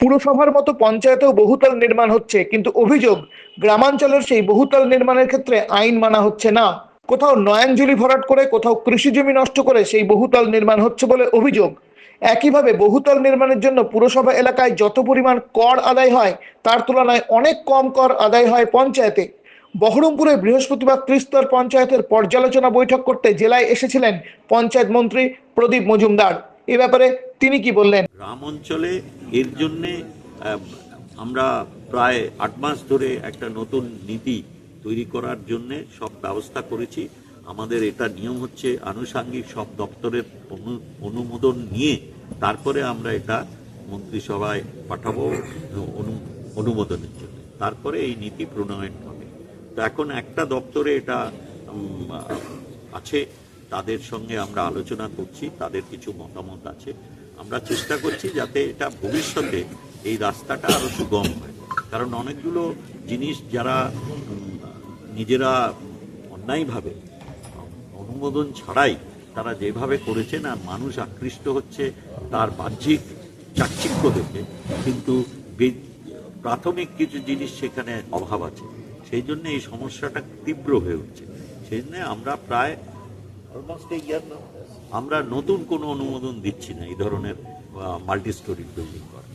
পুরসভার মতো পঞ্চায়েতেও বহুতল নির্মাণ হচ্ছে, কিন্তু অভিযোগ, গ্রামাঞ্চলের সেই বহুতল নির্মাণের ক্ষেত্রে আইন মানা হচ্ছে না। কোথাও নয়নজুলি ভরাট করে, কোথাও কৃষি জমি নষ্ট করে সেই বহুতল নির্মাণ হচ্ছে বলে অভিযোগ। একইভাবে বহুতল নির্মাণের জন্য পুরসভা এলাকায় যত পরিমাণ কর আদায় হয়, তার তুলনায় অনেক কম কর আদায় হয় পঞ্চায়েতে। বহরমপুরে বৃহস্পতিবার ত্রিস্তর পঞ্চায়েতের পর্যালোচনা বৈঠক করতে জেলায় এসেছিলেন পঞ্চায়েত মন্ত্রী প্রদীপ মজুমদার। এ ব্যাপারে তিনি কি বললেন? গ্রাম অঞ্চলে এর জন্যে আমরা প্রায় আট মাস ধরে একটা নতুন নীতি তৈরি করার জন্যে সব ব্যবস্থা করেছি। আমাদের এটা নিয়ম হচ্ছে আনুষাঙ্গিক সব দপ্তরের অনু- অনুমোদন নিয়ে তারপরে আমরা এটা মন্ত্রিসভায় পাঠাবো অনু- অনুমোদনের জন্য। তারপরে এই নীতি প্রণয়ন হবে। তো এখন একটা দপ্তরে এটা আছে, তাদের সঙ্গে আমরা আলোচনা করছি, তাদের কিছু মতামত আছে। আমরা চেষ্টা করছি যাতে এটা ভবিষ্যতে এই রাস্তাটা আরও সুগম হয়। কারণ অনেকগুলো জিনিস যারা নিজেরা অন্যায়ভাবে, অনুমোদন ছাড়াই তারা যেভাবে করেছেন আর মানুষ আকৃষ্ট হচ্ছে তার বাহ্যিক চাকচিক্য দেখে, কিন্তু প্রাথমিক কিছু জিনিস সেখানে অভাব আছে। সেই জন্য এই সমস্যাটা তীব্র হয়ে উঠছে। সেই জন্য আমরা প্রায় অলমোস্ট ইয়ার আমরা নতুন কোনো অনুমোদন দিচ্ছি না এই ধরনের মাল্টি স্টোরি বিল্ডিং করা।